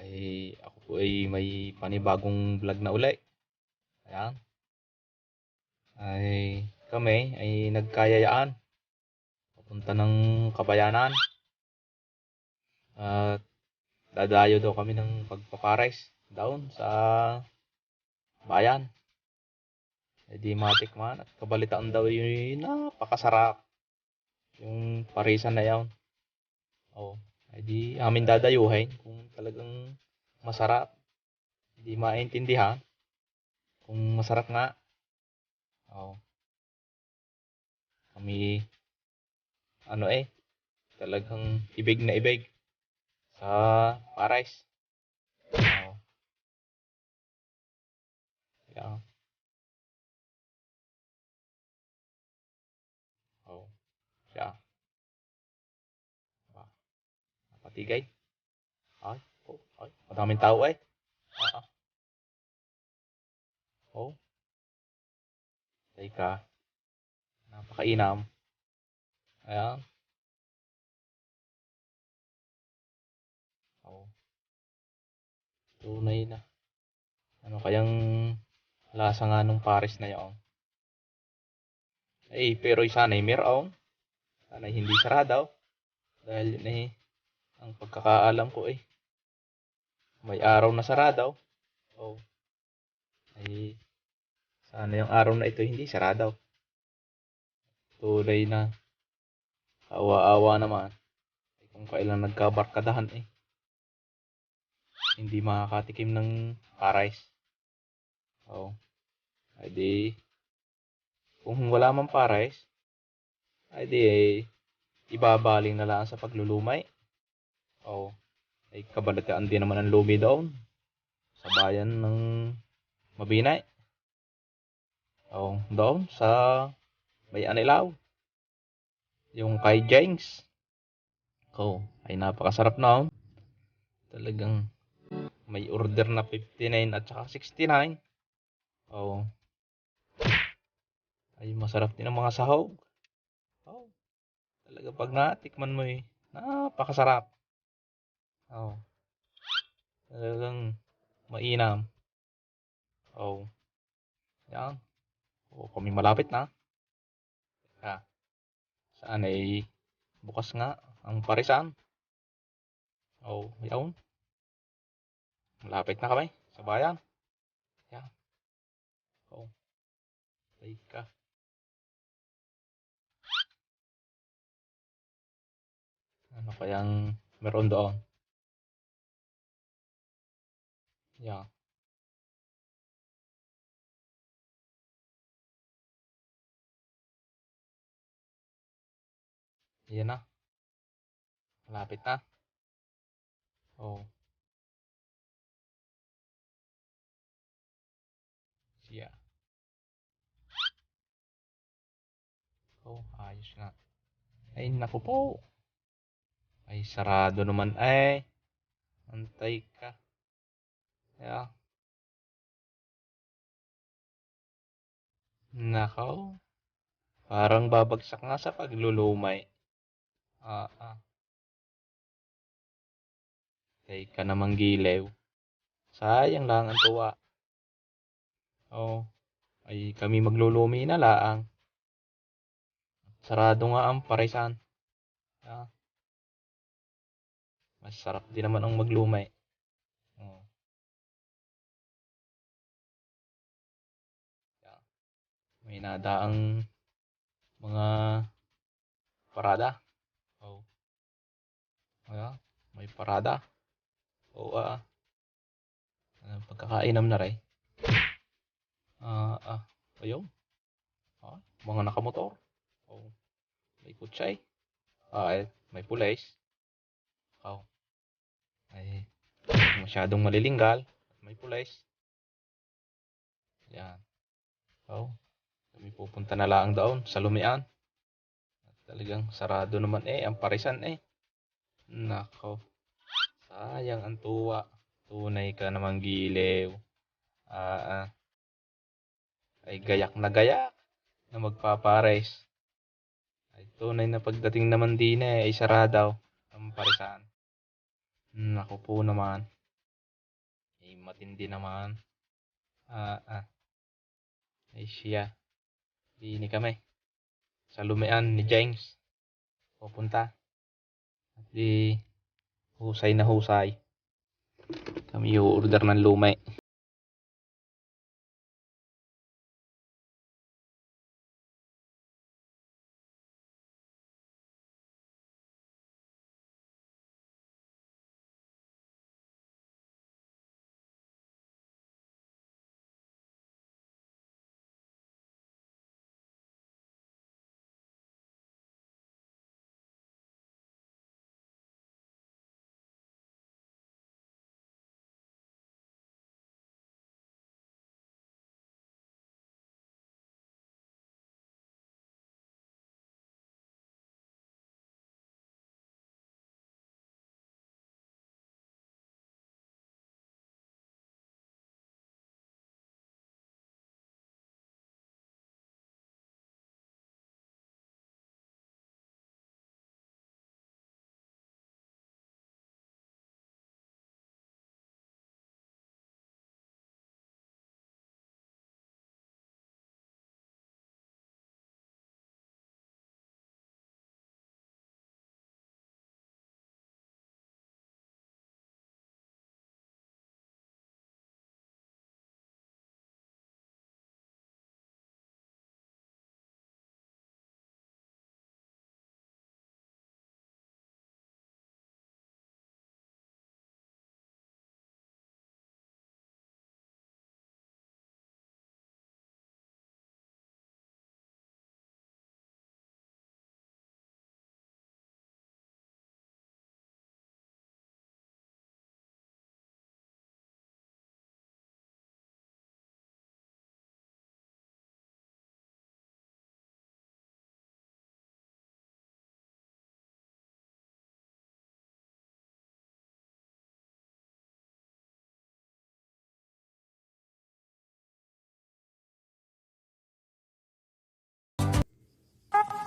ay ako po ay may panibagong vlog na uli. Ayan. Ay kami ay nagkayayaan. Papunta ng Kabayanan. At dadayo daw kami ng pagpapares down sa bayan. Eh di matikman at kabalitaan daw yun napakasarap. Yung parisan na yun. Oh, ay di amin dadayuhin kung talagang masarap. Hindi maintindihan kung masarap nga. Oh. Kami ano eh talagang ibig na ibig sa pares. Oh. Yeah. Oh. Siya. Ba. Patigay. Ay, oh, ay, madaming tao eh. Ah, ah. Oh. Teka. Napakainam. Ayan. Oh. Tunay na. Ano kayang lasa nga nung pares na yun? Eh, pero sana ay meron. Sana hindi sarado. Dahil yun eh, ang pagkakaalam ko eh. May araw na sarado. Oh. Ay, sana yung araw na ito hindi sarado. Tulay na. Awa-awa naman. Eh, kung kailan nagkabarkadahan eh. Hindi makakatikim ng pares. Oh. Ay di, kung wala man pares, ay di, eh, ibabaling na lang sa paglulumay. Oh. Ay kabalataan din naman ang lumi doon. Sa bayan ng Mabinay. Oh, doon sa may anilaw. Yung kay James. Oh, ay napakasarap na. oh. Talagang may order na 59 at saka 69. Oh. Ay masarap din ang mga sahog. Oh. Talaga pag natikman mo eh, napakasarap. Oh. Talagang mainam. Oh. Yan. Oh, kami malapit na. Ha. Saan ay bukas nga ang parisan. Oh, yawn. Malapit na kami sa bayan. Yan. Oh. Teka. Ano kayang meron doon? Yan. Yan na. Malapit na. Oh. Siya. Oh, ayos nga. Ay, naku po. Ay, sarado naman. Ay, antay ka. Yeah. Nakaw. Parang babagsak nga sa paglulumay. Ah, ah. Teka namang gilew. Sayang lang ang tuwa. Oh, ay kami maglulumi na laang. Sarado nga ang parisan. Ah. Masarap din naman ang maglumay. May nadaang mga parada. Oh. Yeah. May parada. Oo, ah. Uh, pagkakainam na rin. Ah, ah. Ayun. Ah, mga nakamotor. Oh. May kutsay. Ah, eh, may pulis. Oh. Ay, masyadong malilinggal. May pulis. Yan. Oh. Kami pupunta na lang doon sa Lumian. Talagang sarado naman eh, ang parisan eh. Nako. Sayang ang tuwa. Tunay ka namang gilew. Ah, ah. Ay gayak na gayak na magpapares. Ay tunay na pagdating naman din eh, ay saradaw ang parisan. Naku po naman. Ay matindi naman. Ah, ah. Ay siya. Di ni kami. Sa lumian ni James. Pupunta. At di husay na husay. Kami order ng lumay. Bye.